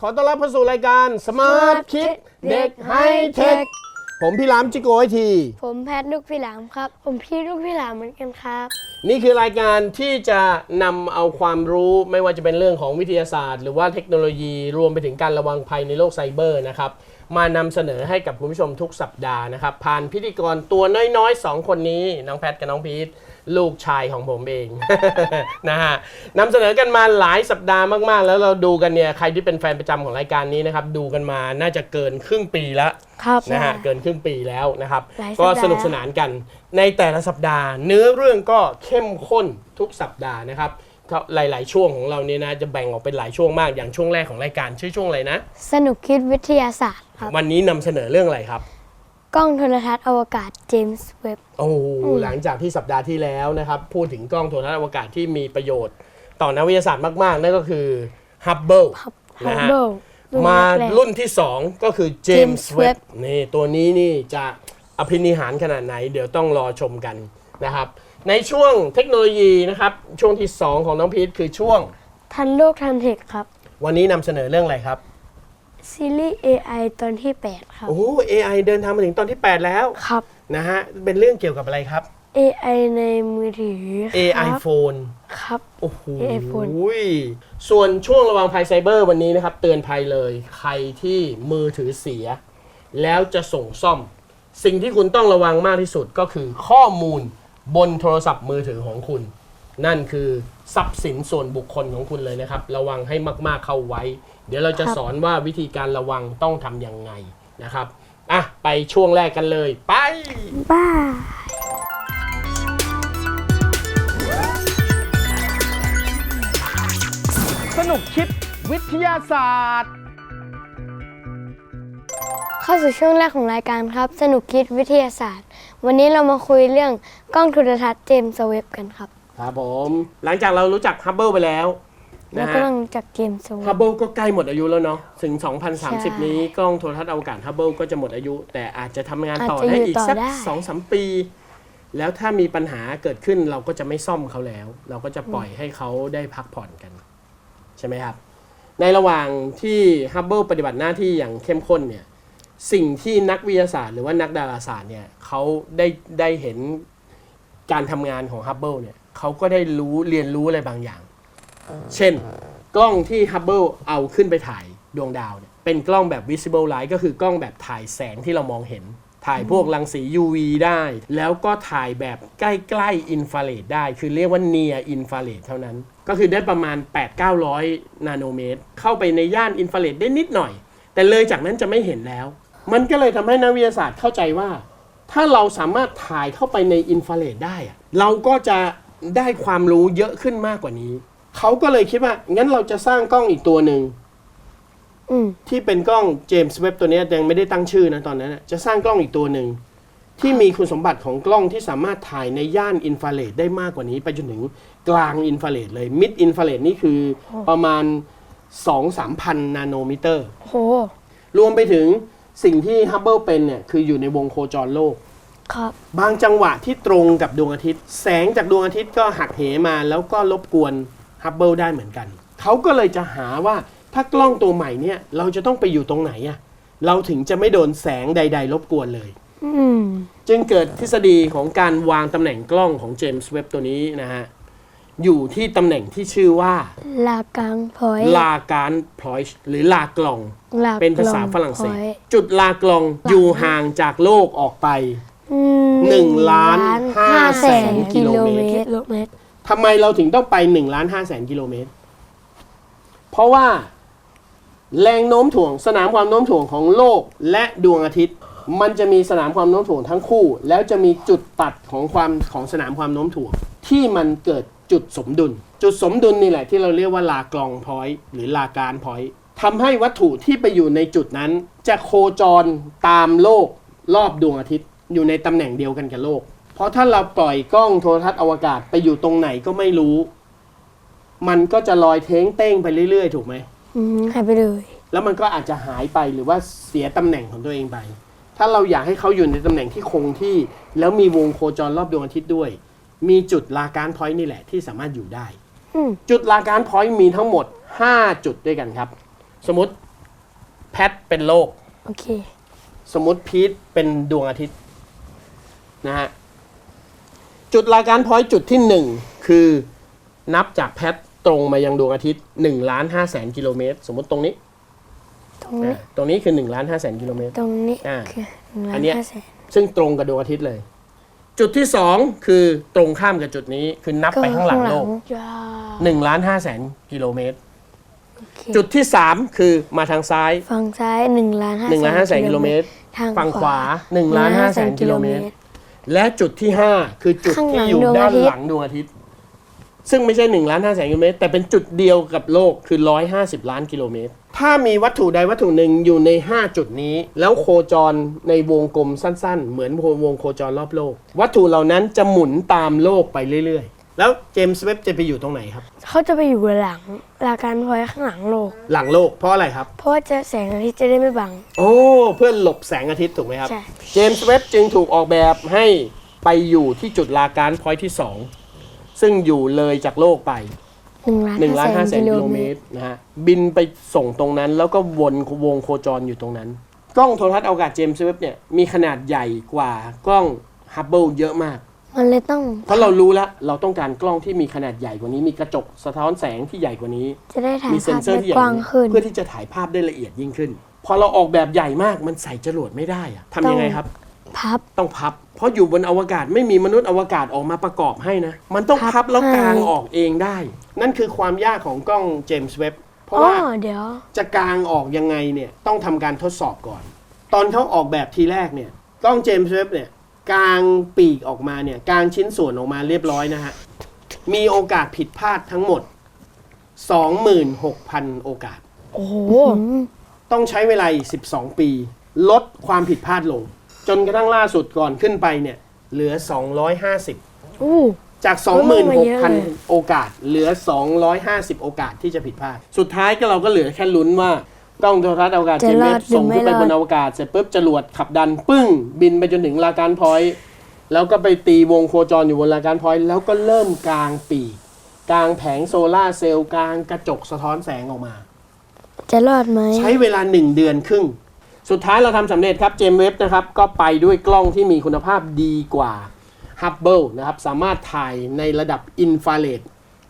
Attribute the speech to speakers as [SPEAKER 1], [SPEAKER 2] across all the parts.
[SPEAKER 1] ขอต้อนรับเข้าสู่รายการ Smart Kid เด็กไฮเทค ผมพี่หลามจิโกไอที
[SPEAKER 2] ผมแพทย์ลูกพี่หลามครับ ผมพี่ลูกพี่หลามเหมือนกันครับ
[SPEAKER 1] นี่คือรายการที่จะนำเอาความรู้ไม่ว่าจะเป็นเรื่องของวิทยาศาสตร์ หรือว่าเทคโนโลยีรวมไปถึงการระวังภัยในโลกไซเบอร์นะครับ มานำเสนอให้กับคุณผู้ชมทุกสัปดาห์นะครับ ผ่านพิธีกรตัวน้อยๆ 2 คนนี้ น้องแพทกับน้องพีท ลูกชายของผมเองนะฮะนำเสนอกันมาหลายสัปดาห์มากๆ แล้วเราดูกันเนี่ยใครที่เป็นแฟนประจำของรายการนี้นะครับดูกันมาน่าจะเกินครึ่งปีแล้ว
[SPEAKER 2] ครับ
[SPEAKER 1] นะฮะเกินครึ่งปีแล้วนะครับ
[SPEAKER 2] หลายสัปดาห์
[SPEAKER 1] ก็สนุกสนานกันในแต่ละสัปดาห์ เนื้อเรื่องก็เข้มข้นทุกสัปดาห์นะครับก็หลาย ๆ ช่วงของเราเนี่ยนะจะแบ่งออกเป็นหลายช่วงมากอย่างช่วงแรกของรายการชื่อช่วงอะไรนะ
[SPEAKER 2] สนุกคิดวิทยาศาสตร์ครับ
[SPEAKER 1] วันนี้นำเสนอเรื่องอะไรครับ
[SPEAKER 2] กล้องโทรทัศน์อวกาศเจมส์เว็บ
[SPEAKER 1] โอ้โหหลังจากที่สัปดาห์ที่แล้วนะครับ พูดถึงกล้องโทรทัศน์อวกาศที่มีประโยชน์ ต่อนักวิทยาศาสตร์มาก ๆ นั่นก็คือ Hubble
[SPEAKER 2] ฮับ
[SPEAKER 1] นะฮะ
[SPEAKER 2] เบิล
[SPEAKER 1] มารุ่นที่ 2 ก็คือ James
[SPEAKER 2] James
[SPEAKER 1] Webb
[SPEAKER 2] Webb
[SPEAKER 1] นี่ตัวนี้นี่จะอภินิหารขนาดไหน เดี๋ยวต้องรอชมกันนะครับ ในช่วงเทคโนโลยีนะครับ ช่วงที่ 2 ของน้องพีทคือช่วง
[SPEAKER 2] ทันโลกทันเทคครับ
[SPEAKER 1] วันนี้นำเสนอเรื่องอะไรครับ
[SPEAKER 2] ซีรีส์ AI ตอนที่ 8 ครับ
[SPEAKER 1] โอ้ AI เดินทางมาถึงตอนที่ 8 แล้ว
[SPEAKER 2] ครับ
[SPEAKER 1] นะฮะ เป็นเรื่องเกี่ยวกับอะไรครับ
[SPEAKER 2] AI ในมือถือครับ
[SPEAKER 1] AI phone
[SPEAKER 2] ครับ
[SPEAKER 1] โอ้โห
[SPEAKER 2] AI phone
[SPEAKER 1] ส่วนช่วงระวังภัยไซเบอร์วันนี้นะครับ เตือนภัยเลย ใครที่มือถือเสีย แล้วจะส่งซ่อม สิ่งที่คุณต้องระวังมากที่สุดก็คือข้อมูลบนโทรศัพท์มือถือของคุณ นั่นคือทรัพย์สินส่วนบุคคลของคุณเลยนะครับ ระวังให้มากๆเข้าไว้ เดี๋ยวเราจะ
[SPEAKER 2] ครับ
[SPEAKER 1] สอนว่าวิธีการระวังต้องทำยังไงนะครับอะไปช่วงแรกกันเลย ไป
[SPEAKER 2] บ้า
[SPEAKER 1] สนุกคิดวิทยาศาสตร์
[SPEAKER 2] เข้าสู่ช่วงแรกของรายการครับ สนุกคิดวิทยาศาสตร์ วันนี้เรามาคุยเรื่องกล้องโทรทัศน์เจมส์เวบกันครับ
[SPEAKER 1] ครับผม หลังจากเรารู้จัก Hubble ไปแล้ว
[SPEAKER 2] แล้
[SPEAKER 1] นะ
[SPEAKER 2] วก็
[SPEAKER 1] ฮะ
[SPEAKER 2] ต้องจากเจมส์เว็บ
[SPEAKER 1] Hubble ก็ใกล้หมดอายุแล้วเนาะถึง
[SPEAKER 2] ใช่
[SPEAKER 1] 2030 นี้กล้องโทรทัศน์อวกาศ Hubble ก็จะหมดอายุ แต่อาจจะทำงานต่อ
[SPEAKER 2] อาจจะ
[SPEAKER 1] ได้
[SPEAKER 2] อยู่
[SPEAKER 1] อีก
[SPEAKER 2] ต่อ
[SPEAKER 1] สัก
[SPEAKER 2] ได้
[SPEAKER 1] สองสามปี แล้วถ้ามีปัญหาเกิดขึ้นเราก็จะไม่ซ่อมเขาแล้ว เราก็จะปล่อยให้เขาได้พักผ่อนกัน ใช่ไหมครับ ในระหว่างที่ Hubble ปฏิบัติหน้าที่อย่างเข้มข้นเนี่ย สิ่งที่นักวิทยาศาสตร์หรือว่านักดาราศาสตร์เนี่ยเขาได้ได้เห็นการทำงานของ Hubble เนี่ย เขาก็ได้รู้เรียนรู้อะไรบางอย่าง เช่น กล้องที่ Hubble เอาขึ้นไปถ่ายดวงดาวเนี่ยเป็นกล้องแบบ visible light ก็คือกล้องแบบถ่ายแสงที่เรามองเห็น ถ่ายพวกรังสี UV ได้ แล้วก็ถ่ายแบบใกล้ๆอินฟราเรดได้ คือเรียกว่า near infrared เท่านั้น ก็คือได้ประมาณ 8-900 นาโนเมตร เข้าไปในย่านอินฟราเรดได้นิดหน่อย แต่เลยจากนั้นจะไม่เห็นแล้ว มันก็เลยทำให้นักวิทยาศาสตร์เข้าใจว่า ถ้าเราสามารถถ่ายเข้าไปในอินฟราเรดได้อะเราก็จะ ได้ความรู้เยอะขึ้นมากกว่านี้ เขาก็เลยคิดว่า งั้นเราจะสร้างกล้องอีกตัวหนึ่ง
[SPEAKER 2] อืม
[SPEAKER 1] ที่เป็นกล้องเจมส์เว็บตัวเนี้ยยังไม่ได้ตั้งชื่อนะตอนนั้นน่ะจะสร้างกล้องอีกตัวหนึ่งที่มีคุณสมบัติของกล้องที่สามารถถ่ายในย่านอินฟราเรดได้มากกว่านี้ ไปจนถึงกลางอินฟราเรดเลยมิดอินฟราเรดนี่คือประมาณ 2-3พันนาโนมิเตอร์
[SPEAKER 2] โห
[SPEAKER 1] รวมไปถึงสิ่งที่ Hubble เป็นเนี่ย คืออยู่ในวงโคจรโลก
[SPEAKER 2] ครับ
[SPEAKER 1] บางจังหวะที่ตรงกับดวงอาทิตย์ แสงจากดวงอาทิตย์ก็หักเหมาแล้วก็รบกวน Hubble ได้เหมือนกัน เขาก็เลยจะหาว่าถ้ากล้องตัวใหม่เนี่ย เราจะต้องไปอยู่ตรงไหนอะเราถึงจะไม่โดนแสงใด ๆ รบกวนเลย
[SPEAKER 2] อืม
[SPEAKER 1] จึงเกิดทฤษฎีของการวางตำแหน่งกล้องของเจมส์เว็บตัวนี้นะฮะ อยู่ที่ตำแหน่งที่ชื่อว่า
[SPEAKER 2] ลากางพอย
[SPEAKER 1] ลาการพลอยหรือลากลอง
[SPEAKER 2] ลา
[SPEAKER 1] เป็นภาษาฝรั่งเศส
[SPEAKER 2] พอย
[SPEAKER 1] จุดลากลองอยู่ห่างจากโลกออกไป
[SPEAKER 2] อืม
[SPEAKER 1] หนึ่งล้านห้าแสนกิ
[SPEAKER 2] กิ
[SPEAKER 1] โล
[SPEAKER 2] โล
[SPEAKER 1] เม
[SPEAKER 2] เม
[SPEAKER 1] ตร
[SPEAKER 2] ตรกิโลเมตร
[SPEAKER 1] ทำไมเราถึงต้องไป1ล้าน5แสนกิโลเมตร เพราะว่าแรงโน้มถ่วงสนามความโน้มถ่วงของโลกและดวงอาทิตย์ มันจะมีสนามความโน้มถ่วงทั้งคู่ แล้วจะมีจุดตัดของความของสนามความโน้มถ่วง ที่มันเกิดจุดสมดุล จุดสมดุลนี่แหละที่เราเรียกว่าลากรองพอยต์หรือลาการพอยต์ทำให้วัตถุที่ไปอยู่ในจุดนั้น จะโคจรตามโลกรอบดวงอาทิตย์ อยู่ในตำแหน่งเดียวกันกับโลก เพราะถ้าเราปล่อยกล้องโทรทัศน์อวกาศไปอยู่ตรงไหนก็ไม่รู้ มันก็จะลอยเท้งเต้งไปเรื่อยๆ ถูกไหม
[SPEAKER 2] อืมหายไปเลย
[SPEAKER 1] แล้วมันก็อาจจะหายไปหรือว่าเสียตำแหน่งของตัวเองไป ถ้าเราอยากให้เขาอยู่ในตำแหน่งที่คงที่ แล้วมีวงโคจรรอบดวงอาทิตย์ด้วย มีจุดลาการพอยต์นี่แหละที่สามารถอยู่ได้
[SPEAKER 2] อืม
[SPEAKER 1] จุดลาการพอยต์มีทั้งหมด 5 จุดด้วยกันครับ สมมติแพทเป็นโลก
[SPEAKER 2] โอเค
[SPEAKER 1] สมมติพีทเป็นดวงอาทิตย์ นะฮะ จุดลาการพอยต์จุดที่ 1 คือนับจากแพทตรงมายังดวงอาทิตย์1ล้าน5แสนกิโลเมตร สมมติตรงนี้
[SPEAKER 2] ตรงนี้
[SPEAKER 1] อ่าตรงนี้คือ1ล้าน5แสนกิโลเมตร
[SPEAKER 2] ตรงนี้
[SPEAKER 1] อ่า
[SPEAKER 2] คือหนึ่งล้า
[SPEAKER 1] อั
[SPEAKER 2] น
[SPEAKER 1] นเนี้ย
[SPEAKER 2] ห้าแสน
[SPEAKER 1] ซึ่งตรงกับดวงอาทิตย์เลย จุดที่ 2 คือตรงข้ามกับจุดนี้คือนับไปข้างหลังโลก
[SPEAKER 2] จ้า
[SPEAKER 1] 1ล้าน5แสนกิโลเมตร
[SPEAKER 2] โอเค
[SPEAKER 1] จุดที่ 3 คือมาทางซ้าย
[SPEAKER 2] ฝั่งซ้ายหนึ่งล้านห้า
[SPEAKER 1] 1ล้าน5แสนกิโลเมตร
[SPEAKER 2] ทาง
[SPEAKER 1] ฝั่งขวา1ล้าน5แสนกิโลเมตร และจุดที่ 5 คือจุด
[SPEAKER 2] ข้างหลั
[SPEAKER 1] ที่
[SPEAKER 2] ง
[SPEAKER 1] อยู่
[SPEAKER 2] ดวง
[SPEAKER 1] ด้าน
[SPEAKER 2] อาทิตย์
[SPEAKER 1] หลังดวงอาทิตย์ ซึ่งไม่ใช่1ล้าน5แสนกิโลเมตร แต่เป็นจุดเดียวกับโลกคือ 150 ล้านกิโลเมตร ถ้ามีวัตถุใดวัตถุหนึ่งอยู่ใน 5 จุดนี้ แล้วโคจรในวงกลมสั้น ๆ เหมือนวงโคจรรอบโลก วัตถุเหล่านั้นจะหมุนตามโลกไปเรื่อยๆ แล้วเจมส์เว็บจะไปอยู่ตรงไหนครับ
[SPEAKER 2] เขาจะไปอยู่หลังลาการพอยข้างหลังโลก
[SPEAKER 1] หลังโลกเพราะอะไรครับ
[SPEAKER 2] เพราะว่าจะแสงอาทิตย์จะได้ไม่บัง
[SPEAKER 1] โอ้เพื่อหลบแสงอาทิตย์ถูกไหมครับ
[SPEAKER 2] ใช่
[SPEAKER 1] เจมส์เว็บจึงถูกออกแบบให้ไปอยู่ที่จุดลาการพอยที่ 2 ซึ่งอยู่เลยจากโลกไป
[SPEAKER 2] หนึ่งล้าน
[SPEAKER 1] 1ล้าน5แสนกิโลเมตรนะฮะบินไปส่งตรงนั้น แล้วก็วนวงโคจรอยู่ตรงนั้น กล้องโทรทัศน์อวกาศเจมส์เว็บเนี่ยมีขนาดใหญ่กว่ากล้องฮับเบิลเยอะมาก
[SPEAKER 2] มันเลยต้อง
[SPEAKER 1] เพราะเรารู้แล้วเราต้องการกล้องที่มีขนาดใหญ่กว่านี้ มีกระจกสะท้อนแสงที่ใหญ่กว่านี้
[SPEAKER 2] จะได้ถ่าย
[SPEAKER 1] มีเซ็น
[SPEAKER 2] ภาพ
[SPEAKER 1] เซอร์
[SPEAKER 2] ได้
[SPEAKER 1] ที่ใหญ่
[SPEAKER 2] กว้างขึ้น
[SPEAKER 1] เพื่อที่จะถ่ายภาพได้ละเอียดยิ่งขึ้น พอเราออกแบบใหญ่มากมันใส่จรวดไม่ได้อะทำยังไงครับ
[SPEAKER 2] พับ
[SPEAKER 1] ต้องพับ เพราะอยู่บนอวกาศไม่มีมนุษย์อวกาศออกมาประกอบให้นะ มันต้อง
[SPEAKER 2] พั
[SPEAKER 1] พับบแล้ว
[SPEAKER 2] ให้
[SPEAKER 1] กางออกเองได้ นั่นคือความยากของกล้องเจมส์เว็บเพราะ
[SPEAKER 2] อ๋อ
[SPEAKER 1] ว่า
[SPEAKER 2] เดี๋ยว
[SPEAKER 1] จะกางออกยังไงเนี่ยต้องทำการทดสอบก่อน ตอนเขาออกแบบทีแรกเนี่ยกล้องเจมส์เว็บเนี่ย กางปีกออกมาเนี่ยกางชิ้นส่วนออกมาเรียบร้อยนะฮะ มีโอกาสผิดพลาดทั้งหมด 26,000 โอกาส
[SPEAKER 2] โอ้โห
[SPEAKER 1] ต้องใช้เวลาอีก12 ปี ลดความผิดพลาดลง จนกระทั่งล่าสุดก่อนขึ้นไปเนี่ยเหลือ 250
[SPEAKER 2] อู้
[SPEAKER 1] จาก
[SPEAKER 2] ลดลงมาเยอะเลย
[SPEAKER 1] 26,000 โอกาส เหลือ 250 โอกาสที่จะผิดพลาด สุดท้ายก็เราก็เหลือแค่ลุ้นว่า กล้องโทรทัศน์อวกาศ
[SPEAKER 2] จะ
[SPEAKER 1] เจม
[SPEAKER 2] รอ
[SPEAKER 1] เว็
[SPEAKER 2] ด
[SPEAKER 1] บ
[SPEAKER 2] หรือ
[SPEAKER 1] ส่งขึ้นไป
[SPEAKER 2] ไม่รอด
[SPEAKER 1] บนอวกาศเสร็จปุ๊บจรวดขับดัน ปึ้ง บินไปจนถึงลาการพอยต์แล้วก็ไปตีวงโคจรอยู่บนลาการพอยต์แล้วก็เริ่มกลางปีกกลางแผงโซลาร์เซลล์กลางกระจกสะท้อนแสงออกมา
[SPEAKER 2] จะรอดไหม
[SPEAKER 1] ใช้เวลา 1 เดือนครึ่ง สุดท้ายเราทำสำเร็จครับเจมเว็บนะครับ ก็ไปด้วยกล้องที่มีคุณภาพดีกว่าฮับเบิลนะครับ สามารถถ่ายในระดับอินฟราเรด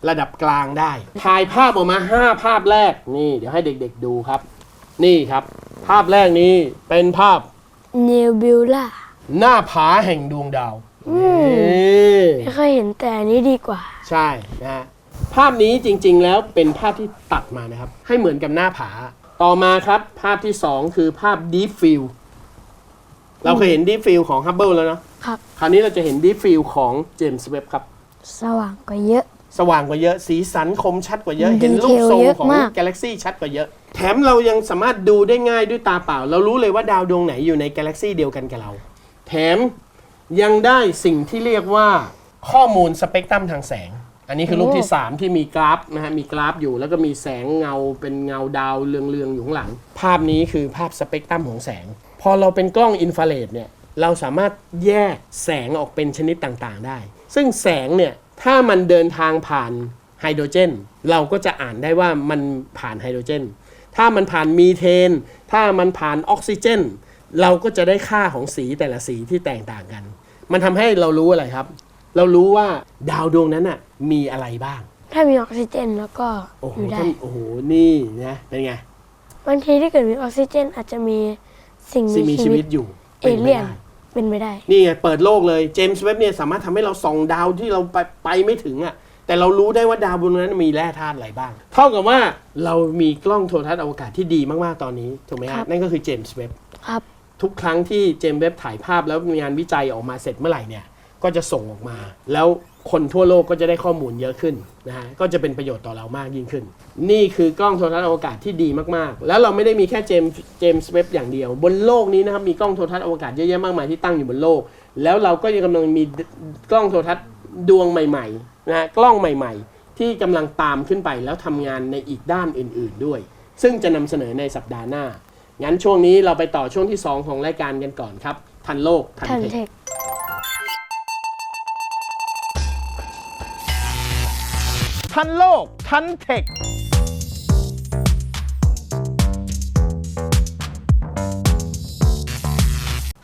[SPEAKER 1] ระดับกลางได้ ถ่ายภาพออกมา 5 ภาพแรก นี่ เดี๋ยวให้เด็กๆดูครับ นี่ครับ ภาพแรกนี้เป็นภาพ
[SPEAKER 2] เนบิวล่า
[SPEAKER 1] หน้าผาแห่งดวงดาว
[SPEAKER 2] อืม
[SPEAKER 1] นี่
[SPEAKER 2] ไม่เคยเห็นแต่อันนี้ดีกว่า
[SPEAKER 1] ใช่นะฮะภาพนี้จริง ๆ แล้วเป็นภาพที่ตัดมานะครับ ให้เหมือนกับหน้าผา ต่อมาครับ ภาพที่ 2 คือภาพ Deep Field เราเคยเห็น Deep Field ของ Hubble แล้วเนาะ
[SPEAKER 2] ครับ
[SPEAKER 1] คราวนี้เราจะเห็น Deep Field ของ James Webb ครับ
[SPEAKER 2] สว่างกว่าเยอะ
[SPEAKER 1] สว่างกว่าเยอะ สีสันคมชัดกว่าเยอะ
[SPEAKER 2] ดีเทล
[SPEAKER 1] เห็นรูปทรง
[SPEAKER 2] เยอะ
[SPEAKER 1] ของ
[SPEAKER 2] มาก
[SPEAKER 1] กาแล็กซี่ชัดกว่าเยอะ แถมเรายังสามารถดูได้ง่ายด้วยตาเปล่า เรารู้เลยว่าดาวดวงไหนอยู่ในกาแล็กซี่เดียวกันกับเรา แถมยังได้สิ่งที่เรียกว่าข้อมูลสเปกตรัมทางแสง อันนี้คือรูปที่ 3 ที่มีกราฟนะฮะมีกราฟอยู่แล้วก็มีแสงเงาเป็นเงาดาวเรืองๆอยู่ข้างหลัง ภาพนี้คือภาพสเปกตรัมของแสง พอเราเป็นกล้องอินฟราเรดเนี่ยเราสามารถแยกแสงออกเป็นชนิดต่างๆได้ ซึ่งแสงเนี่ยถ้ามันเดินทางผ่านไฮโดรเจน เราก็จะอ่านได้ว่ามันผ่านไฮโดรเจน ถ้ามันผ่านมีเทน ถ้ามันผ่านออกซิเจน เราก็จะได้ค่าของสีแต่ละสีที่แตกต่างกัน มันทำให้เรารู้อะไรครับ เรารู้ว่าดาวดวงนั้นน่ะมีอะไรบ้าง
[SPEAKER 2] ถ้ามีออกซิเจนแล้วก็
[SPEAKER 1] โอ้โห
[SPEAKER 2] อยู่ได้
[SPEAKER 1] ท่านโอ้โหนี่นะเป็นไง
[SPEAKER 2] บางทีถ้าเกิดมีออกซิเจน อาจจะมีสิ่ง
[SPEAKER 1] สิ่งมี
[SPEAKER 2] มี
[SPEAKER 1] ชี
[SPEAKER 2] ชี
[SPEAKER 1] วิ
[SPEAKER 2] วิ
[SPEAKER 1] ต
[SPEAKER 2] ต
[SPEAKER 1] อยู่
[SPEAKER 2] เอ
[SPEAKER 1] ป็นไป
[SPEAKER 2] เลี่ยน
[SPEAKER 1] ได้
[SPEAKER 2] เป็นไปได้
[SPEAKER 1] นี่ไงเปิดโลกเลยเจมส์เว็บเนี่ยสามารถทำให้เราส่องดาวที่เราไปไปไม่ถึงอะ่ะ แต่เรารู้ได้ว่าดาวบนนั้นมีแร่ธาตุอะไรบ้าง เท่ากับว่าเรามีกล้องโทรทัศน์อวกาศที่ดีมาก ๆ ตอนนี้ ถูกไหม
[SPEAKER 2] ครั
[SPEAKER 1] ฮะ
[SPEAKER 2] บ
[SPEAKER 1] นั่นก็คือเจมส์เว็บ
[SPEAKER 2] ครับ
[SPEAKER 1] ทุกครั้งที่เจมส์เว็บถ่ายภาพแล้วมีงานวิจัยออกมาเสร็จเมื่อไหร่เนี่ย ก็จะส่งออกมา แล้วคนทั่วโลกก็จะได้ข้อมูลเยอะขึ้นนะฮะก็จะเป็นประโยชน์ต่อเรามากยิ่งขึ้น นี่คือกล้องโทรทัศน์อวกาศที่ดีมากๆ แล้วเราไม่ได้มีแค่เจมส์เจมส์เว็บอย่างเดียว บนโลกนี้นะครับมีกล้องโทรทัศน์อวกาศเยอะแยะมากมายที่ตั้งอยู่บนโลก แล้วเราก็ยังกำลังมีกล้องโทรทัศน์ดวงใหม่ ๆ นะฮะกล้องใหม่ ๆ ที่กำลังตามขึ้นไปแล้วทำงานในอีกด้านอื่น ๆด้วย ซึ่งจะนำเสนอในสัปดาห์หน้า งั้นช่วงนี้เราไปต่อช่วงที่ 2 ของรายการกันก่อนครับ ทันโลก ทัน
[SPEAKER 2] ทัน
[SPEAKER 1] เทค
[SPEAKER 2] เทค
[SPEAKER 3] ทันโลก ทันเทค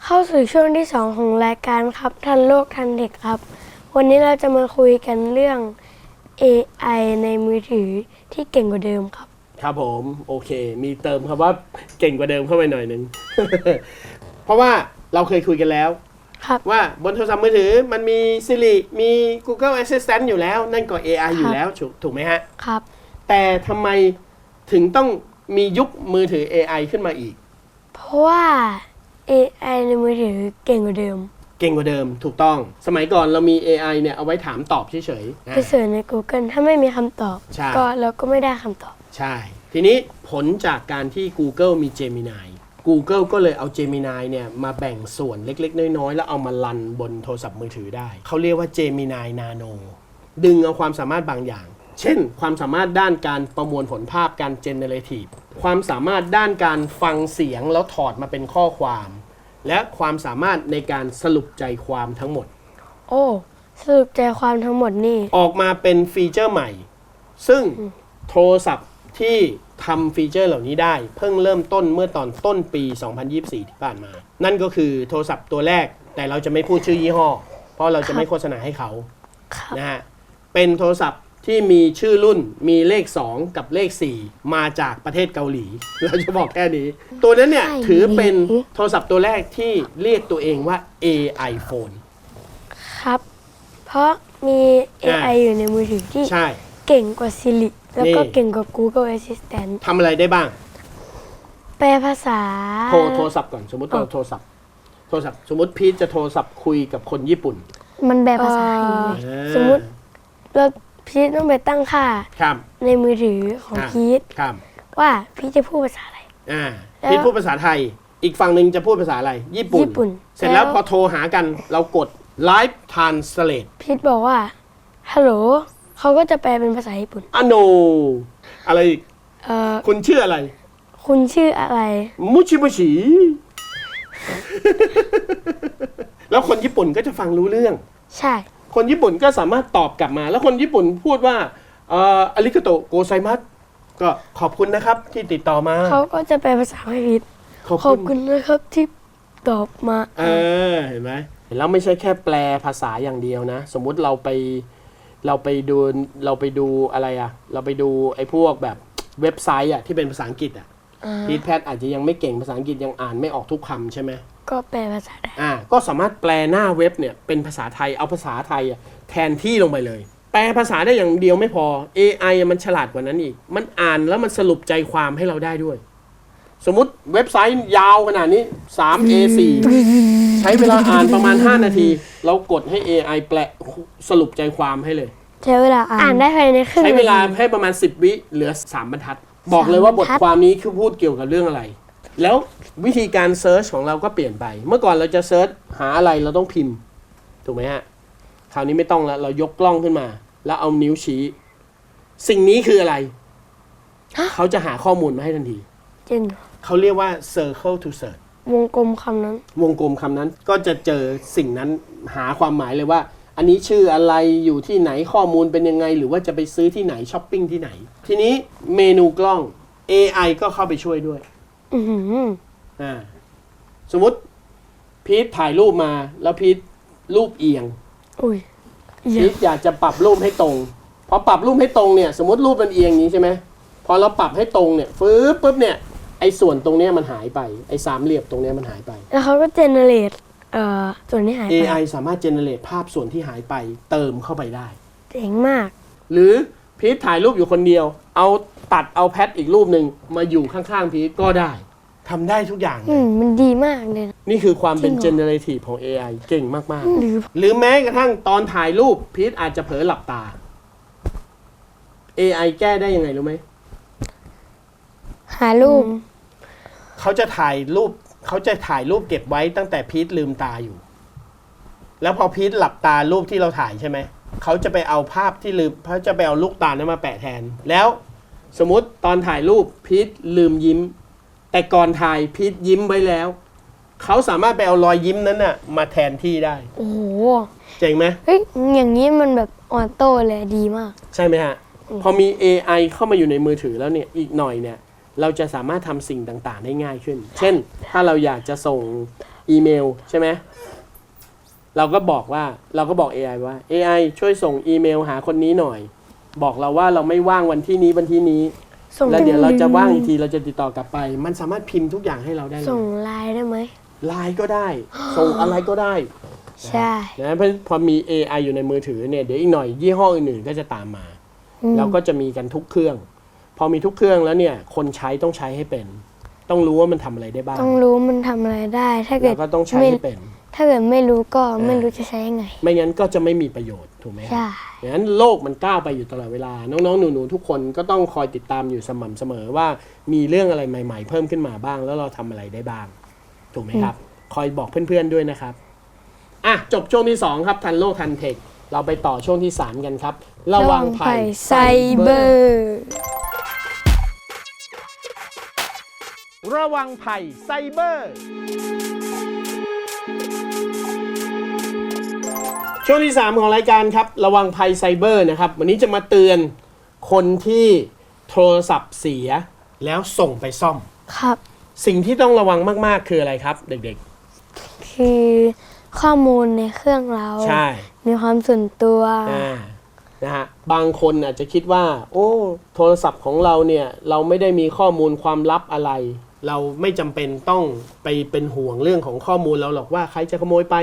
[SPEAKER 2] เข้าสู่ช่วงที่ 2 ของรายการครับ ทันโลกทันเด็กครับ วันนี้เราจะมาคุยกันเรื่อง AI ในมือถือที่เก่งกว่าเดิมครับ
[SPEAKER 1] ครับผมโอเค มีเติมคำว่าเก่งกว่าเดิมเข้าไปหน่อยหนึ่ง เพราะว่าเราเคยคุยกันแล้ว
[SPEAKER 2] ครับ
[SPEAKER 1] ว่าบนโทรศัพท์มือถือมันมี Siri มี Google Assistant อยู่แล้ว นั่นก็ AI อยู่แล้วถูกถูกไหมฮะ
[SPEAKER 2] ครับ
[SPEAKER 1] แต่ทำไมถึงต้องมียุคมือถือ AI ขึ้นมาอีก
[SPEAKER 2] เพราะว่า AI ในมือถือเก่งกว่าเดิม
[SPEAKER 1] เก่งกว่าเดิมถูกต้อง สมัยก่อนเรามี AI เนี่ยเอาไว้ถามตอบเฉยๆอะ
[SPEAKER 2] ไปเสิร์ชใน Google ถ้าไม่มีคำตอบ
[SPEAKER 1] ใช่
[SPEAKER 2] ก็เราก็ไม่ได้คำตอบ
[SPEAKER 1] ใช่ ทีนี้ผลจากการที่ Google มี Gemini Google ก็เลยเอา Gemini เนี่ยมาแบ่งส่วนเล็ก ๆ น้อยๆ แล้วเอามาลันบนโทรศัพท์มือถือได้ เขาเรียกว่า Gemini Nano ดึงเอาความสามารถบางอย่าง เช่น ความสามารถด้านการประมวลผลภาพการ generative ความสามารถด้านการฟังเสียงแล้วถอดมาเป็นข้อความ และความสามารถในการสรุปใจความทั้งหมด
[SPEAKER 2] โอ้ สรุปใจความทั้งหมดนี่
[SPEAKER 1] ออกมาเป็นฟีเจอร์ใหม่ ซึ่งโทรศัพท์ที่ทำฟีเจอร์เหล่านี้ได้ เพิ่งเริ่มต้นเมื่อตอนต้นปี 2024 ที่ผ่านมา นั่นก็คือโทรศัพท์ตัวแรกแต่เราจะไม่พูดชื่อยี่ห้อ เพราะเราจะไม่โฆษณาให้เขา
[SPEAKER 2] ครับ
[SPEAKER 1] นะฮะเป็นโทรศัพท์ ที่มีชื่อรุ่นมีเลข 2 กับเลข 4 มาจากประเทศเกาหลี เราจะบอกแค่นี้ ตัวนั้นเนี่ย
[SPEAKER 2] ใช่
[SPEAKER 1] ถือเป็นโทรศัพท์ตัวแรกที่เรียกตัวเองว่า AI phone
[SPEAKER 2] ครับ เพราะมี
[SPEAKER 1] อ่า
[SPEAKER 2] AI อยู่ในมือถือที่
[SPEAKER 1] ใช่
[SPEAKER 2] เก่งกว่า Siri แล้วก็
[SPEAKER 1] นี่
[SPEAKER 2] เก่งกว่า Google Assistant
[SPEAKER 1] ทำอะไรได้บ้าง
[SPEAKER 2] แปลภาษา
[SPEAKER 1] โทรโทรศัพท์ก่อนสมมติเราโทรศัพท์ โทรศัพท์ สมมติพีทจะโทรศัพท์คุยกับคนญี่ปุ่น
[SPEAKER 2] มันแปลภาษาไทยสมมุติเรา พีทต้องไปตั้งค่า
[SPEAKER 1] ครับ
[SPEAKER 2] ในมือถือของ
[SPEAKER 1] อ่า
[SPEAKER 2] พีท
[SPEAKER 1] ครับ
[SPEAKER 2] ว่าพีทจะพูดภาษาอะไร
[SPEAKER 1] อ่า
[SPEAKER 2] แล้ว
[SPEAKER 1] พีทพูดภาษาไทย อีกฝั่งหนึ่งจะพูดภาษาอะไร ญี่ปุ่น
[SPEAKER 2] ญี่ปุ่น
[SPEAKER 1] เสร็จแล้ว
[SPEAKER 2] แล้ว
[SPEAKER 1] พอโทรหากันเรากด Live Translate
[SPEAKER 2] พีทบอกว่าฮัลโหลเขาก็จะแปลเป็นภาษาญี่ปุ่น
[SPEAKER 1] อะโน อะไรอีก
[SPEAKER 2] เอ่อ
[SPEAKER 1] คุณชื่ออะไร
[SPEAKER 2] คุณชื่ออะไร
[SPEAKER 1] มุชิมุชิ แล้วคนญี่ปุ่นก็จะฟังรู้เรื่อง
[SPEAKER 2] ใช่
[SPEAKER 1] คนญี่ปุ่นก็สามารถตอบกลับมา แล้วคนญี่ปุ่นพูดว่าเอ่ออาริกาโตโกไซมัสก็ขอบคุณนะครับที่ติดต่อมา
[SPEAKER 2] เขาก็จะแปลภาษาให้พีท
[SPEAKER 1] ขอบ
[SPEAKER 2] ขอบ
[SPEAKER 1] คุ
[SPEAKER 2] คุณณนะครับที่ตอบมา
[SPEAKER 1] เออเห็นไหมแล้วไม่ใช่แค่แปลภาษาอย่างเดียวนะ สมมุติเราไปเราไปดูเราไปดูอะไรอะเราไปดูไอ้พวกแบบเว็บไซต์อะที่เป็นภาษาอังกฤษอะ
[SPEAKER 2] อ่า
[SPEAKER 1] พีทแพทอาจจะยังไม่เก่งภาษาอังกฤษยังอ่านไม่ออกทุกคำใช่ไหม
[SPEAKER 2] ก็แปลภาษาได้
[SPEAKER 1] อ่าก็สามารถแปลหน้าเว็บเนี่ยเป็นภาษาไทยเอาภาษาไทยอะแทนที่ลงไปเลย แปลภาษาได้อย่างเดียวไม่พอ AI อะมันฉลาดกว่านั้นอีก มันอ่านแล้วมันสรุปใจความให้เราได้ด้วย สมมติเว็บไซต์ยาวขนาดนี้ 3 A4 ใช้เวลาอ่านประมาณ 5 นาที เรากดให้ AI แปลสรุปใจความให้เลย
[SPEAKER 2] ใช้เวลาอ่านได้ภายในครึ่ง
[SPEAKER 1] ใช้เวลา
[SPEAKER 2] นาที
[SPEAKER 1] ให้ประมาณ 10 วิเหลือ 3 บรรทัด บอกเลยว่าบทความนี้คือพูดเกี่ยวกับเรื่องอะไร แล้ววิธีการเซิร์ชของเราก็เปลี่ยนไป เมื่อก่อนเราจะเซิร์ชหาอะไรเราต้องพิมพ์ ถูกไหมฮะ คราวนี้ไม่ต้องแล้ว เรายกกล้องขึ้นมา แล้วเอานิ้วชี้ สิ่งนี้คืออะไร เขาจะหาข้อมูลมาให้ทันที
[SPEAKER 2] จริง
[SPEAKER 1] เขาเรียกว่า circle to search
[SPEAKER 2] วงกลมคำนั้น
[SPEAKER 1] วงกลมคำนั้นก็จะเจอสิ่งนั้นหาความหมายเลยว่า อันนี้ชื่ออะไรอยู่ที่ไหนข้อมูลเป็นยังไง หรือว่าจะไปซื้อที่ไหนช้อปปิ้งที่ไหน ทีนี้เมนูกล้อง AI ก็เข้าไปช่วยด้วย
[SPEAKER 2] อือหือ
[SPEAKER 1] อ่าสมมติพีทถ่ายรูปมาแล้วพีทรูปเอียง
[SPEAKER 2] อุ้ยเย
[SPEAKER 1] พี
[SPEAKER 2] อะ
[SPEAKER 1] ทอยากจะปรับรูปให้ตรงพอปรับรูปให้ตรงเนี่ย สมมติรูปมันเอียงอย่างนี้ใช่ไหมพอเราปรับให้ตรงเนี่ยฟื้บปุ๊บเนี่ยไอ้ส่วนตรงเนี้ยมันหายไปไอ้สามเหลี่ยมตรงเนี้ยมันหายไป
[SPEAKER 2] แล้วเขาก็เจเนเรต เอ่อส่วนที่หายไป
[SPEAKER 1] AI สามารถเจเนเรตภาพส่วนที่หายไปเติมเข้าไปได้
[SPEAKER 2] เจ๋งมาก
[SPEAKER 1] หรือพีทถ่ายรูปอยู่คนเดียว เอาตัดเอาแพทอีกรูปหนึ่งมาอยู่ข้างๆพีทก็ได้ทำได้ทุกอย่างเล
[SPEAKER 2] อื
[SPEAKER 1] ย
[SPEAKER 2] มมันดีมากเลยนะ
[SPEAKER 1] นี่คือความเป็น
[SPEAKER 2] จริงเหรอ
[SPEAKER 1] generative ของ AI เก่งมาก
[SPEAKER 2] หรือ
[SPEAKER 1] ๆ หรือแม้กระทั่งตอนถ่ายรูปพีทอาจจะเผลอหลับตา AI แก้ได้ยังไงรู้ไหม
[SPEAKER 2] หารูป
[SPEAKER 1] เขาจะถ่ายรูป เขาจะถ่ายรูปเก็บไว้ตั้งแต่พีทลืมตาอยู่ แล้วพอพีทหลับตารูปที่เราถ่ายใช่ไหม เขาจะไปเอาภาพที่ลืมเขาจะไปเอาลูกตานั้นมาแปะแทน แล้วสมมติตอนถ่ายรูปพีทลืมยิ้ม แต่ก่อนถ่ายพีทยิ้มไว้แล้ว เขาสามารถไปเอารอยยิ้มนั้นน่ะ มาแทนที่ได้
[SPEAKER 2] โอ้โห
[SPEAKER 1] เจ๋งไหม
[SPEAKER 2] เฮ้ยอย่างนี้มันแบบออโต้เลยดีมาก
[SPEAKER 1] ใช่ไหมฮะ พอมี AI เข้ามาอยู่ในมือถือแล้วเนี่ย อีกหน่อยเนี่ย เราจะสามารถทำสิ่งต่างๆ ได้ง่ายขึ้น เช่น ถ้าเราอยากจะส่งอีเมลใช่ไหมเราก็บอกว่าเราก็บอก AI ว่า AI ช่วยส่งอีเมลหาคนนี้หน่อย บอกเราว่าเราไม่ว่างวันที่นี้วันที่นี้
[SPEAKER 2] ส่ง
[SPEAKER 1] แล้วเดี๋ยวเราจะว่างอีกทีเราจะติดต่อกลับไป มันสามารถพิมพ์ทุกอย่างให้เราได้เล
[SPEAKER 2] ส่ง
[SPEAKER 1] ย
[SPEAKER 2] ไลน์ได้ไหม
[SPEAKER 1] ไลน์ก็ได้ ส่งอะไรก็ได้
[SPEAKER 2] ใช่
[SPEAKER 1] นะเพราะพอมี AI อยู่ในมือถือเนี่ยเดี๋ยวอีกหน่อยยี่ห้ออื่นๆก็จะตามมาแล้วก็จะมีกันทุกเครื่องพ อมีทุกเครื่องแล้วเนี่ยคนใช้ต้องใช้ให้เป็น ต้องรู้ว่ามันทำอะไรได้บ้าง
[SPEAKER 2] ต้องรู้มันทำอะไรได้ ถ้าเกิ
[SPEAKER 1] แล้
[SPEAKER 2] ด
[SPEAKER 1] วก็ต้องใช้
[SPEAKER 2] ไม่
[SPEAKER 1] ให้เป็น
[SPEAKER 2] ถ้าเกิดไม่รู้ก็ไม่รู้จะใช้ยังไง
[SPEAKER 1] ไม่งั้นก็จะไม่มีประโยชน์ถูกไหมครั
[SPEAKER 2] ใช่
[SPEAKER 1] บงั้นโลกมันก้าวไปอยู่ตลอดเวลา น้องๆ หนูๆ ทุกคนก็ต้องคอยติดตามอยู่สม่ำเสมอว่ามีเรื่องอะไรใหม่ ๆ เพิ่มขึ้นมาบ้าง แล้วเราทำอะไรได้บ้าง ถูกไหมครับ คอยบอกเพื่อนๆด้วยนะครับ อะ จบช่วงที่ 2 ครับ ทันโลกทันเทค เราไปต่อช่วงที่ 3 กันครับ ระวังภัย
[SPEAKER 2] ไซเบอร์
[SPEAKER 3] ระวังภัยไซเบอร์
[SPEAKER 1] ช่วงที่ 3 ของรายการครับ ระวังภัยไซเบอร์นะครับ วันนี้จะมาเตือนคนที่โทรศัพท์เสียแล้วส่งไปซ่อม
[SPEAKER 2] ครับ
[SPEAKER 1] สิ่งที่ต้องระวังมาก ๆ คืออะไรครับ เด็ก
[SPEAKER 2] คือข้อมูลในเครื่องเรา
[SPEAKER 1] ๆใช่
[SPEAKER 2] มีความส่วนตัว
[SPEAKER 1] อ่านะฮะบางคนอาจจะคิดว่า โอ้โทรศัพท์ของเราเนี่ยเราไม่ได้มีข้อมูลความลับอะไร เราไม่จำเป็นต้องไปเป็นห่วงเรื่องของข้อมูลเราหรอกว่าใครจะขโมยไป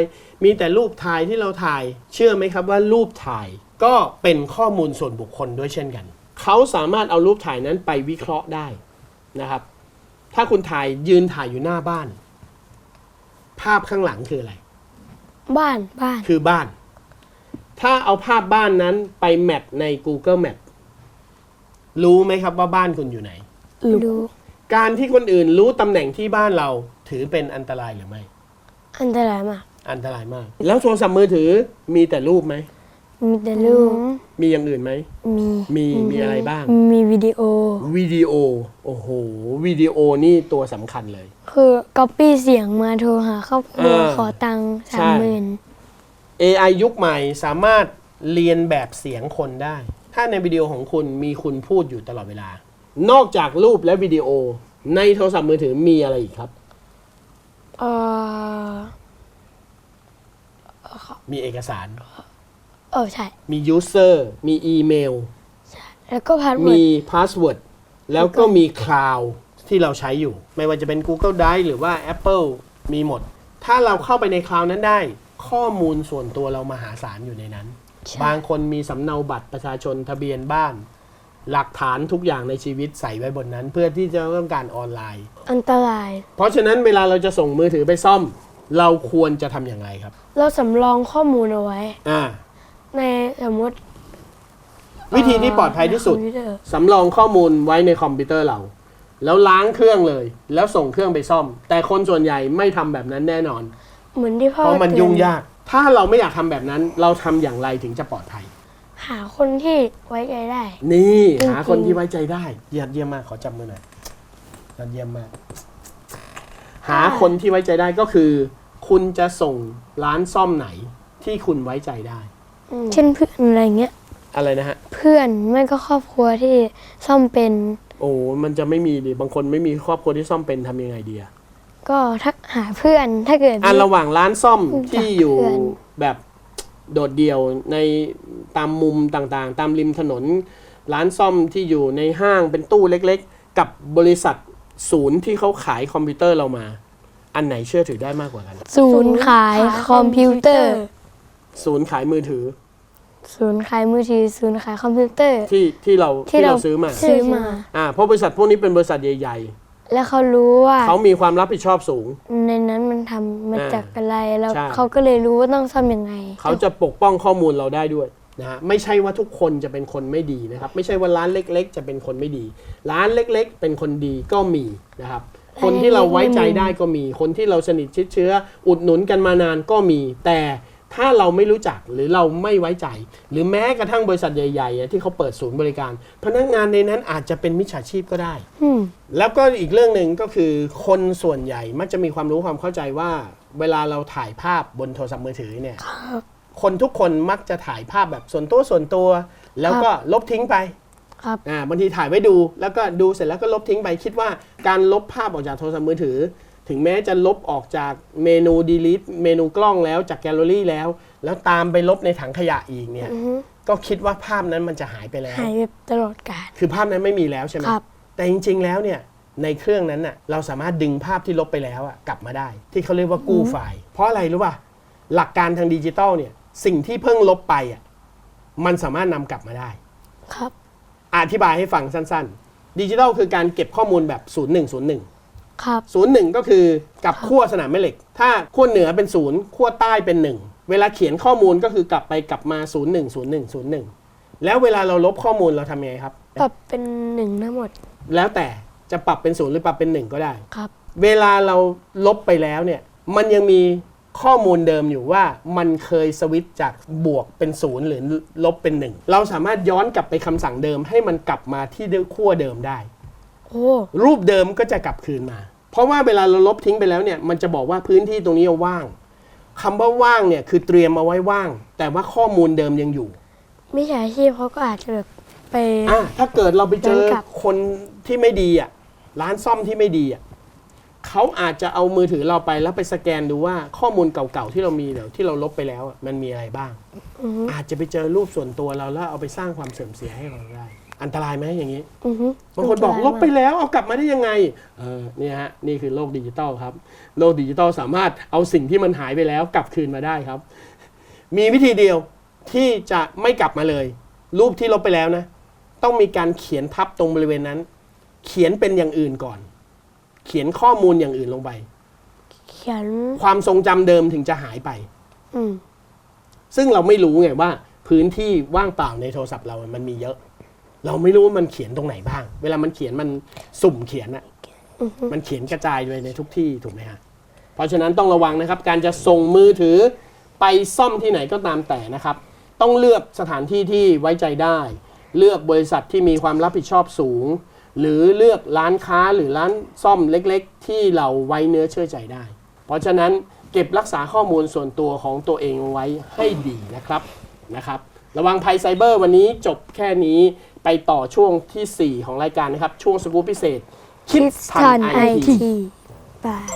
[SPEAKER 1] มีแต่รูปถ่ายที่เราถ่าย เชื่อไหมครับว่ารูปถ่ายก็เป็นข้อมูลส่วนบุคคลด้วยเช่นกัน เขาสามารถเอารูปถ่ายนั้นไปวิเคราะห์ได้นะครับ ถ้าคุณถ่ายยืนถ่ายอยู่หน้าบ้าน ภาพข้างหลังคืออะไร
[SPEAKER 2] บ้านบ้าน
[SPEAKER 1] คือบ้าน ถ้าเอาภาพบ้านนั้นไปแมปใน Google Map รู้ไหมครับว่าบ้านคุณอยู่ไหน
[SPEAKER 2] รู้
[SPEAKER 1] การที่คนอื่นรู้ตำแหน่งที่บ้านเราถือเป็นอันตรายหรือไม่
[SPEAKER 2] อันตรายมาก
[SPEAKER 1] อันตรายมาก แล้วโทรศัพท์มือถือมีแต่รูปไหม
[SPEAKER 2] มีแต่รูป
[SPEAKER 1] มีอย่างอื่นไหม
[SPEAKER 2] มี
[SPEAKER 1] มี มีอะไรบ้าง
[SPEAKER 2] มีวิดีโอ
[SPEAKER 1] วิดีโอ โอ้โห วิดีโอนี่ตัวสำคัญเลย
[SPEAKER 2] คือก๊อปปี้เสียงมาโทรหาครอบครัว
[SPEAKER 1] เออ
[SPEAKER 2] ขอตังค์
[SPEAKER 1] ใช่
[SPEAKER 2] สามหมื่น
[SPEAKER 1] AI ยุคใหม่สามารถเรียนแบบเสียงคนได้ ถ้าในวิดีโอของคุณมีคุณพูดอยู่ตลอดเวลา นอกจากรูปและวิดีโอในโทรศัพท์มือถือมีอะไรอีกครับ
[SPEAKER 2] เอ่อ
[SPEAKER 1] มีเอกสาร
[SPEAKER 2] เออใช่
[SPEAKER 1] มี user มีอีเมล
[SPEAKER 2] แล้วก็พาสเวิ
[SPEAKER 1] มี
[SPEAKER 2] ร์ด
[SPEAKER 1] password แล้วก็มี cloud ที่เราใช้อยู่ ไม่ว่าจะเป็น Google Drive หรือว่า Apple มีหมด ถ้าเราเข้าไปใน cloud นั้นได้ ข้อมูลส่วนตัวเรามหาศาลอยู่ในนั้น บางคนมีสำเนาบัตรประชาชนทะเบียนบ้าน หลักฐานทุกอย่างในชีวิตใส่ไว้บนนั้น เพื่อที่จะต้องการออนไลน์
[SPEAKER 2] อันตราย
[SPEAKER 1] เพราะฉะนั้นเวลาเราจะส่งมือถือไปซ่อม เราควรจะทำอย่างไรครับ
[SPEAKER 2] เราสำรองข้อมูลเอาไว้
[SPEAKER 1] อ่า
[SPEAKER 2] ในสมมติ
[SPEAKER 1] วิธีที่ปลอดภัยที่สุด
[SPEAKER 2] คอมพิวเตอร์
[SPEAKER 1] สำรองข้อมูลไว้ในคอมพิวเตอร์เรา แล้วล้างเครื่องเลย แล้วส่งเครื่องไปซ่อม แต่คนส่วนใหญ่ไม่ทำแบบนั้นแน่นอน
[SPEAKER 2] เหมือนที่พ่อ
[SPEAKER 1] เพราะมัน
[SPEAKER 2] เตือ
[SPEAKER 1] ยุ่งยาก ถ้าเราไม่อยากทำแบบนั้น เราทำอย่างไรถึงจะปลอดภัย
[SPEAKER 2] หาคนที่ไว้ใจได้
[SPEAKER 1] นี่
[SPEAKER 2] จริงๆ
[SPEAKER 1] หาคนที่ไว้ใจได้ยอดเยี่ยมมากขอจับมือหน่อยยอดเยี่ยมมาก หาคนที่ไว้ใจได้ก็คือ คุณจะส่งร้านซ่อมไหนที่คุณไว้ใจได้
[SPEAKER 2] เช่นเพื่อนอะไรเงี้ย
[SPEAKER 1] อะไรนะฮะ
[SPEAKER 2] เพื่อนไม่ก็ครอบครัวที่ซ่อมเป็น
[SPEAKER 1] โอ้มันจะไม่มีดิบางคนไม่มีครอบครัวที่ซ่อมเป็นทำยังไงดีอะ
[SPEAKER 2] ก็ทักหาเพื่อนถ้าเกิด
[SPEAKER 1] อันระหว่างร้านซ่อมที่อยู่
[SPEAKER 2] จากเพื่อน
[SPEAKER 1] แบบโดดเดี่ยวในตามมุมต่างๆ ตามริมถนน ร้านซ่อมที่อยู่ในห้างเป็นตู้เล็กๆ กับบริษัทศูนย์ที่เขาขายคอมพิวเตอร์เรามา อันไหนเชื่อถือได้มากกว่ากัน
[SPEAKER 2] ศูนย์ขายคอมพิวเตอร์
[SPEAKER 1] ศูนย์ขายมือถือ
[SPEAKER 2] ศูนย์ขายมือถือ ศูนย์ขายคอมพิวเตอร์
[SPEAKER 1] ที่ที่เรา
[SPEAKER 2] ที่
[SPEAKER 1] ที่
[SPEAKER 2] เรา
[SPEAKER 1] เราซื้อมา
[SPEAKER 2] ซื้อมา
[SPEAKER 1] อ่าเพราะบริษัทพวกนี้เป็นบริษัทใหญ่
[SPEAKER 2] แล้วเขารู้ว่า
[SPEAKER 1] เขามีความรับผิดชอบสูง
[SPEAKER 2] ในนั้นมันทำมา
[SPEAKER 1] อ่า
[SPEAKER 2] จากอะไรแล้ว
[SPEAKER 1] ใช่
[SPEAKER 2] เขาก็เลยรู้ว่าต้องซ่อมยังไง
[SPEAKER 1] เขาจะปกป้องข้อมูลเราได้ด้วยนะฮะไม่ใช่ว่าทุกคนจะเป็นคนไม่ดีนะครับ ไม่ใช่ว่าร้านเล็ก ๆ จะเป็นคนไม่ดี ร้านเล็ก ๆ เป็นคนดีก็มีนะครับ คนที่เราไว้ใจได้ก็มี คนที่เราสนิทชิดเชื้อ อุดหนุนกันมานานก็มี แต่ ถ้าเราไม่รู้จักหรือเราไม่ไว้ใจ หรือแม้กระทั่งบริษัทใหญ่ๆอะที่เขาเปิดศูนย์บริการ พนักงานในนั้นอาจจะเป็นมิจฉาชีพก็ได้
[SPEAKER 2] อืม
[SPEAKER 1] แล้วก็อีกเรื่องหนึ่งก็คือคนส่วนใหญ่มักจะมีความรู้ความเข้าใจว่า เวลาเราถ่ายภาพบนโทรศัพท์มือถือเนี่ยคนทุกคนมักจะถ่ายภาพแบบส่วนตัวส่วนตัว แล้วก็ลบทิ้งไป
[SPEAKER 2] ครับ
[SPEAKER 1] อ่าบางทีถ่ายไว้ดู แล้วก็ดูเสร็จแล้วก็ลบทิ้งไปคิดว่าการลบภาพออกจากโทรศัพท์มือถือ ถึงแม้จะลบออกจากเมนู delete เมนูกล้องแล้วจากแกลเลอรี่แล้ว แล้วตามไปลบในถังขยะอีกเนี่ย
[SPEAKER 2] อือฮึ
[SPEAKER 1] ก็คิดว่าภาพนั้นมันจะหายไปแล้ว
[SPEAKER 2] หายไปตลอดกาล
[SPEAKER 1] คือภาพนั้นไม่มีแล้วใช่ไหม
[SPEAKER 2] ครับ
[SPEAKER 1] แต่จริง ๆ แล้วเนี่ยในเครื่องนั้นน่ะเราสามารถดึงภาพที่ลบไปแล้วอะกลับมาได้ ที่เขาเรียกว่ากู้ไฟล์ เพราะอะไรรู้ป่ะหลักการทางดิจิตอลเนี่ยสิ่งที่เพิ่งลบไปอะมันสามารถนำกลับมาได้
[SPEAKER 2] ครับ
[SPEAKER 1] อธิบายให้ฟังสั้น ๆ ดิจิทัลคือการเก็บข้อมูลแบบ 0101
[SPEAKER 2] ครับ
[SPEAKER 1] 01ก็คือกับขั้วสนามแม่เหล็ก ถ้าขั้วเหนือเป็นศูนย์ขั้วใต้เป็น1เวลาเขียนข้อมูลก็คือกลับไปกลับมา010101แล้วเวลาเราลบข้อมูลเราทำยังไงครับ
[SPEAKER 2] ปรับเป็นหนึ่งทั้งหมด
[SPEAKER 1] แล้วแต่จะปรับเป็นศูนย์หรือปรับเป็นหนึ่งก็ได้
[SPEAKER 2] ครับ
[SPEAKER 1] เวลาเราลบไปแล้วเนี่ย มันยังมีข้อมูลเดิมอยู่ว่ามันเคยสวิตช์จากบวกเป็นศูนย์หรือลบเป็นหนึ่งเราสามารถย้อนกลับไปคำสั่งเดิมให้มันกลับมาที่ขั้วเดิมได้
[SPEAKER 2] โอ้
[SPEAKER 1] รูปเดิมก็จะกลับคืนมา เพราะว่าเวลาเราลบทิ้งไปแล้วเนี่ยมันจะบอกว่าพื้นที่ตรงนี้ว่างคำว่าว่างเนี่ยคือเตรียมเอาไว้ว่าง แต่ว่าข้อมูลเดิมยังอยู่
[SPEAKER 2] มิจฉาชีพเขาก็อาจจะแบบไป
[SPEAKER 1] อะถ้าเกิดเราไปเจอ
[SPEAKER 2] ย้อนกลับ
[SPEAKER 1] คนที่ไม่ดีอะร้านซ่อมที่ไม่ดีอะเขาอาจจะเอามือถือเราไปแล้วไปสแกนดูว่าข้อมูลเก่าๆที่เรามีเดี๋ยวที่เราลบไปแล้วอะมันมีอะไรบ้าง
[SPEAKER 2] อือฮึ
[SPEAKER 1] อาจจะไปเจอรูปส่วนตัวเราแล้วเอาไปสร้างความเสื่อมเสียให้เราได้ อันตรายไหมอย่างนี้
[SPEAKER 2] อือฮึ
[SPEAKER 1] บางคนบอก
[SPEAKER 2] อัตรย
[SPEAKER 1] ลบไป
[SPEAKER 2] มาก
[SPEAKER 1] แล้วเอากลับมาได้ยังไงเออเนี่ยฮะนี่คือโลกดิจิตอลครับ โลกดิจิตอลสามารถเอาสิ่งที่มันหายไปแล้วกลับคืนมาได้ครับ มีวิธีเดียวที่จะไม่กลับมาเลย รูปที่ลบไปแล้วนะ ต้องมีการเขียนทับตรงบริเวณนั้น เขียนเป็นอย่างอื่นก่อน เขียนข้อมูลอย่างอื่นลงไป
[SPEAKER 2] เขียน
[SPEAKER 1] ความทรงจำเดิมถึงจะหายไป
[SPEAKER 2] อืม
[SPEAKER 1] ซึ่งเราไม่รู้ไงว่า พื้นที่ว่างเปล่าในโทรศัพท์เรามันมีเยอะ เราไม่รู้ว่ามันเขียนตรงไหนบ้าง เวลามันเขียนมันสุ่มเขียนอะ
[SPEAKER 2] อือฮึ
[SPEAKER 1] มันเขียนกระจายไปในทุกที่ถูกไหมฮะเพราะฉะนั้นต้องระวังนะครับ การจะส่งมือถือไปซ่อมที่ไหนก็ตามแต่นะครับ ต้องเลือกสถานที่ที่ไว้ใจได้ เลือกบริษัทที่มีความรับผิดชอบสูง หรือเลือกร้านค้าหรือร้านซ่อมเล็กๆ ที่เราไว้เนื้อเชื่อใจได้ เพราะฉะนั้นเก็บรักษาข้อมูลส่วนตัวของตัวเองไว้ให้ดีนะครับนะครับ ระวังภัยไซเบอร์วันนี้จบแค่นี้ ไปต่อช่วงทีสี่ 4 ของรายการนะครับ ช่วงสกู๊ปพิเศษ คิด
[SPEAKER 2] ทั
[SPEAKER 1] ทั
[SPEAKER 2] น
[SPEAKER 1] น
[SPEAKER 2] ไอ
[SPEAKER 1] ไอที
[SPEAKER 2] ทีบาย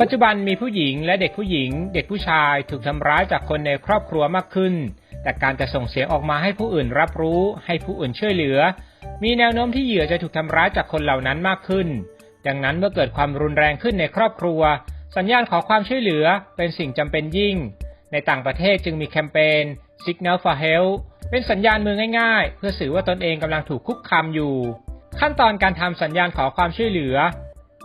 [SPEAKER 4] ปัจจุบันมีผู้หญิงและเด็กผู้หญิง เด็กผู้ชายถูกทำร้ายจากคนในครอบครัวมากขึ้น แต่การจะส่งเสียงออกมาให้ผู้อื่นรับรู้ ให้ผู้อื่นช่วยเหลือ มีแนวโน้มที่เหยื่อจะถูกทำร้ายจากคนเหล่านั้นมากขึ้น ดังนั้นเมื่อเกิดความรุนแรงขึ้นในครอบครัว สัญญาณขอความช่วยเหลือเป็นสิ่งจำเป็นยิ่ง ในต่างประเทศจึงมีแคมเปญ Signal for Help เป็นสัญญาณมือง่ายๆ เพื่อสื่อว่าตนเองกำลังถูกคุกคามอยู่ ขั้นตอนการทำสัญญาณขอความช่วยเหลือ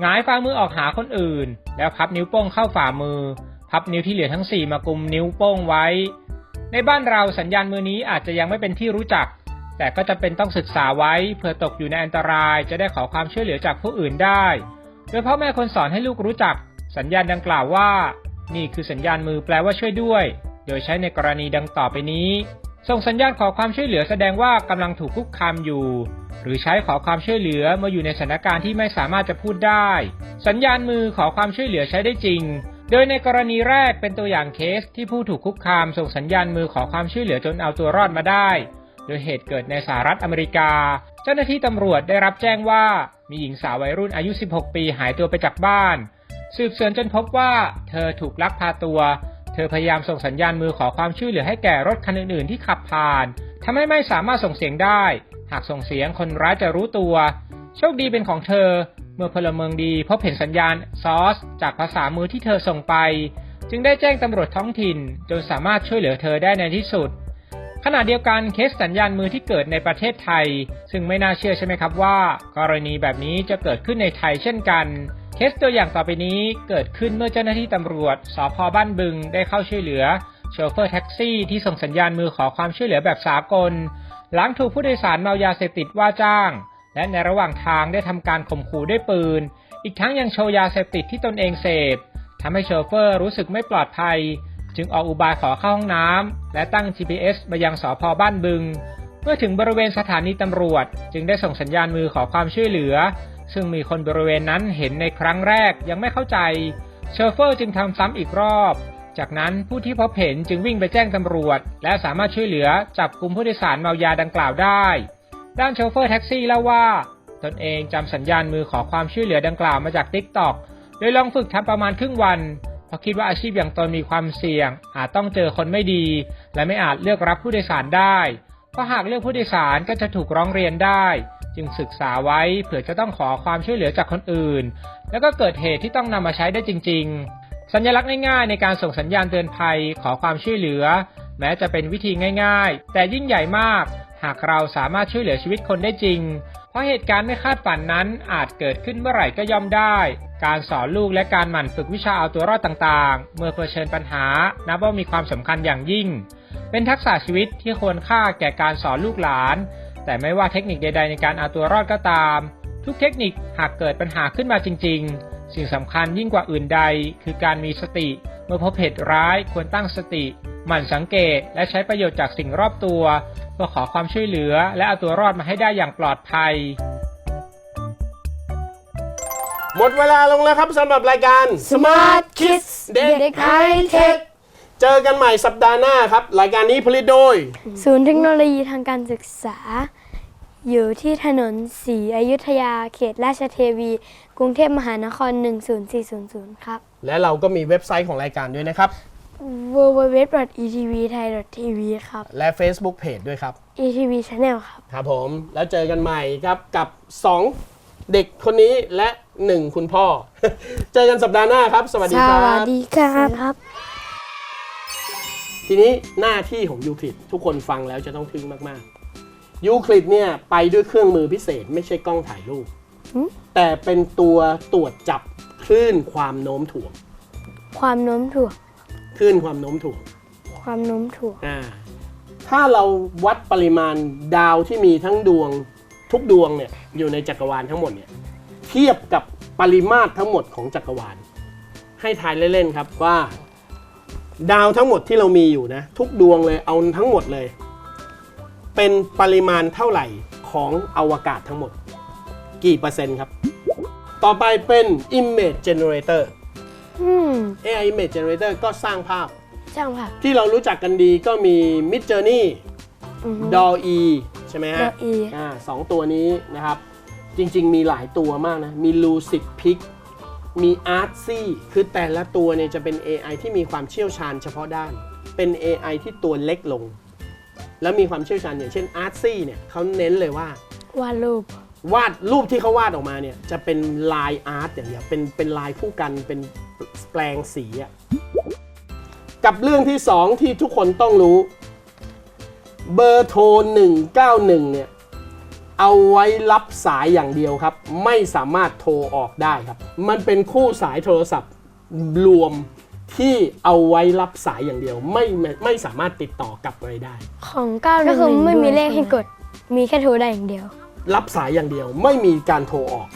[SPEAKER 4] หงายฝ่ามือออกหาคนอื่น แล้วพับนิ้วโป้งเข้าฝ่ามือ พับนิ้วที่เหลือทั้ง 4 มากุมนิ้วโป้งไว้ ในบ้านเราสัญญาณมือนี้อาจจะยังไม่เป็นที่รู้จัก แต่ก็จะเป็นต้องศึกษาไว้เพื่อตกอยู่ในอันตรายจะได้ขอความช่วยเหลือจากผู้อื่นได้ โดยพ่อแม่คนสอนให้ลูกรู้จัก สัญญาณดังกล่าวว่า นี่คือสัญญาณมือแปลว่าช่วยด้วย โดยใช้ในกรณีดังต่อไปนี้ ส่งสัญญาณขอความช่วยเหลือแสดงว่ากำลังถูกคุกคามอยู่ หรือใช้ขอความช่วยเหลือเมื่ออยู่ในสถานการณ์ที่ไม่สามารถจะพูดได้ สัญญาณมือขอความช่วยเหลือใช้ได้จริง โดยในกรณีแรกเป็นตัวอย่างเคสที่ผู้ถูกคุกคามส่งสัญญาณมือขอความช่วยเหลือจนเอาตัวรอดมาได้ โดยเหตุเกิดในสหรัฐอเมริกา เจ้าหน้าที่ตำรวจได้รับแจ้งว่ามีหญิงสาววัยรุ่นอายุ 16 ปีหายตัวไปจากบ้าน สืบสวนจนพบว่าเธอถูกลักพาตัว เธอพยายามส่งสัญญาณมือขอความช่วยเหลือให้แก่รถคันอื่น ๆ ที่ขับผ่านทำให้ไม่สามารถส่งเสียงได้ หากส่งเสียงคนร้ายจะรู้ตัว โชคดีเป็นของเธอ มื่อพลเมืองดีพบเห็นสัญญาณซอสจากภาษามือที่เธอส่งไป จึงได้แจ้งตำรวจท้องถิ่น จนสามารถช่วยเหลือเธอได้ในที่สุด ขณะเดียวกันเคสสัญญาณมือที่เกิดในประเทศไทย ซึ่งไม่น่าเชื่อใช่ไหมครับว่า กรณีแบบนี้จะเกิดขึ้นในไทยเช่นกันเคสตัวอย่างต่อไปนี้เกิดขึ้นเมื่อเจ้าหน้าที่ตำรวจสพบ้านบึงได้เข้าช่วยเหลือโชเฟอร์แท็กซี่ที่ส่งสัญญาณมือขอความช่วยเหลือแบบสากล หลังถูกผู้โดยสารเมายาเสพติดว่าจ้าง และในระหว่างทางได้ทำการข่มขู่ด้วยปืน อีกทั้งยังโชว์ยาเสพติดที่ตนเองเสพทำให้โชเฟอร์รู้สึกไม่ปลอดภัย จึงออกอุบายขอเข้าห้องน้ำและตั้ง GPS มายังสพบ้านบึง เมื่อถึงบริเวณสถานีตำรวจ จึงได้ส่งสัญญาณมือขอความช่วยเหลือ ซึ่งมีคนบริเวณนั้นเห็นในครั้งแรกยังไม่เข้าใจโชเฟอร์จึงทำซ้ำอีกรอบ จากนั้นผู้ที่พบเห็นจึงวิ่งไปแจ้งตำรวจ และสามารถช่วยเหลือจับกลุ่มผู้โดยสารเมายาดังกล่าวได้ ด้านโชเฟอร์แท็กซี่เล่าว่า ตนเองจำสัญญาณมือขอความช่วยเหลือดังกล่าวมาจาก t ิ k t o k โดยลองฝึกทำประมาณครึ่งวัน เพราะคิดว่าอาชีพอย่างตนมีความเสี่ยง อาจต้องเจอคนไม่ดี และไม่อาจเลือกรับผู้โดยสารได้ เพราะหากเลือกผู้โดยสารก็จะถูกร้องเรียนได้ จึงศึกษาไว้เผื่อจะต้องขอความช่วยเหลือจากคนอื่น แล้วก็เกิดเหตุที่ต้องนำมาใช้ได้จริง ๆ สัญลักษณ์ง่ายๆในการส่งสัญญาณเตือนภัยขอความช่วยเหลือ แม้จะเป็นวิธีง่าย ๆ แต่ยิ่งใหญ่มาก หากเราสามารถช่วยเหลือชีวิตคนได้จริง เพราะเหตุการณ์ไม่คาดฝันนั้นอาจเกิดขึ้นเมื่อไหร่ก็ย่อมได้ การสอนลูกและการหมั่นฝึกวิชาเอาตัวรอดต่างๆ เมื่อเผชิญปัญหา นับว่ามีความสำคัญอย่างยิ่ง เป็นทักษะชีวิตที่ควรค่าแก่การสอนลูกหลาน แต่ไม่ว่าเทคนิคใด ๆ ในการเอาตัวรอดก็ตาม ทุกเทคนิคหากเกิดปัญหาขึ้นมาจริง ๆ สิ่งสำคัญยิ่งกว่าอื่นใด คือการมีสติ เมื่อพบเหตุร้ายควรตั้งสติหมั่นสังเกตและใช้ประโยชน์จากสิ่งรอบตัว พื่อขอความช่วยเหลือและเอาตัวรอดมาให้ได้อย่างปลอดภัย
[SPEAKER 1] หมดเวลาลงแล้วครับสำหรับรายการ
[SPEAKER 2] Smart Kids
[SPEAKER 1] เด็ก
[SPEAKER 2] เด็กไฮเทค
[SPEAKER 1] เจอกันใหม่สัปดาห์หน้าครับ รายการนี้ผลิตโดย
[SPEAKER 2] ศูนย์เทคโนโลยีทางการศึกษา อยู่ที่ถนนศรีอยุธยาเขตราชเทวี กรุงเทพมหานคร 10400 ครับ
[SPEAKER 1] และเราก็มีเว็บไซต์ของรายการด้วยนะครับ
[SPEAKER 2] www.etvthai.tv ครับ
[SPEAKER 1] และ Facebook Page ด้วยครับ
[SPEAKER 2] ETV Channel ครับ
[SPEAKER 1] ครับผมแล้วเจอกันใหม่ครับกับ 2 เด็กคนนี้และ 1 คุณพ่อ เจอกันสัปดาห์หน้าครับ สวัสดีครับ
[SPEAKER 2] สวัสดีครับ
[SPEAKER 1] ทีนี้หน้าที่ของยูคลิดทุกคนฟังแล้วจะต้องทึ่งมากๆยูคลิดเนี่ยไปด้วยเครื่องมือพิเศษ ไม่ใช่กล้องถ่ายรูป
[SPEAKER 2] หืม
[SPEAKER 1] แต่เป็นตัวตรวจจับคลื่นความโน้มถ่วง
[SPEAKER 2] ความโน้มถ่วง
[SPEAKER 1] คลื่นความโน้มถ่วง
[SPEAKER 2] ความโน้มถ่วง
[SPEAKER 1] อ่าถ้าเราวัดปริมาณดาวที่มีทั้งดวงทุกดวงเนี่ยอยู่ในจักรวาลทั้งหมดเนี่ยเทียบกับปริมาตรทั้งหมดของจักรวาล ให้ทายเล่นๆครับว่า ดาวทั้งหมดที่เรามีอยู่นะ ทุกดวงเลยเอาทั้งหมดเลย เป็นปริมาณเท่าไหร่ของอวกาศทั้งหมด กี่เปอร์เซ็นต์ครับ ต่อไปเป็น image generator
[SPEAKER 2] อืม
[SPEAKER 1] AI image generator ก็สร้างภาพ
[SPEAKER 2] ช่างค่ะ
[SPEAKER 1] ที่เรารู้จักกันดีก็มี Mid Journey
[SPEAKER 2] อือฮึ
[SPEAKER 1] ดอ E ใช่ไหมฮะ
[SPEAKER 2] DALL-E
[SPEAKER 1] อ่าสองตัวนี้นะครับ จริงๆ มีหลายตัวมากนะ มี Lucid Pic มี Artsy คือแต่ละตัวเนี่ยจะเป็น AI ที่มีความเชี่ยวชาญเฉพาะด้าน เป็น AI ที่ตัวเล็กลง แล้วมีความเชี่ยวชาญอย่างเช่น Artsy เนี่ยเขาเน้นเลยว่า
[SPEAKER 2] วาดรูป
[SPEAKER 1] วาดรูปที่เขาวาดออกมาเนี่ยจะเป็นลายอาร์ตอย่างเดียวเป็นเป็นลายผู้กันเป็นแปลงสีอะกับเรื่องที่สองที่ทุกคนต้องรู้ เบอร์โทร 191 เนี่ย เอาไว้รับสายอย่างเดียวครับ ไม่สามารถโทรออกได้ครับ มันเป็นคู่สายโทรศัพท์รวมที่เอาไว้รับสายอย่างเดียว ไม่ไม่สามารถติดต่อกลับอะไรได้
[SPEAKER 2] ของก้าวก็คือไม่มีเลขให้กด มีแค่โทรได้อย่างเดียว
[SPEAKER 1] รับสายอย่างเดียว ไม่มีการโทรออก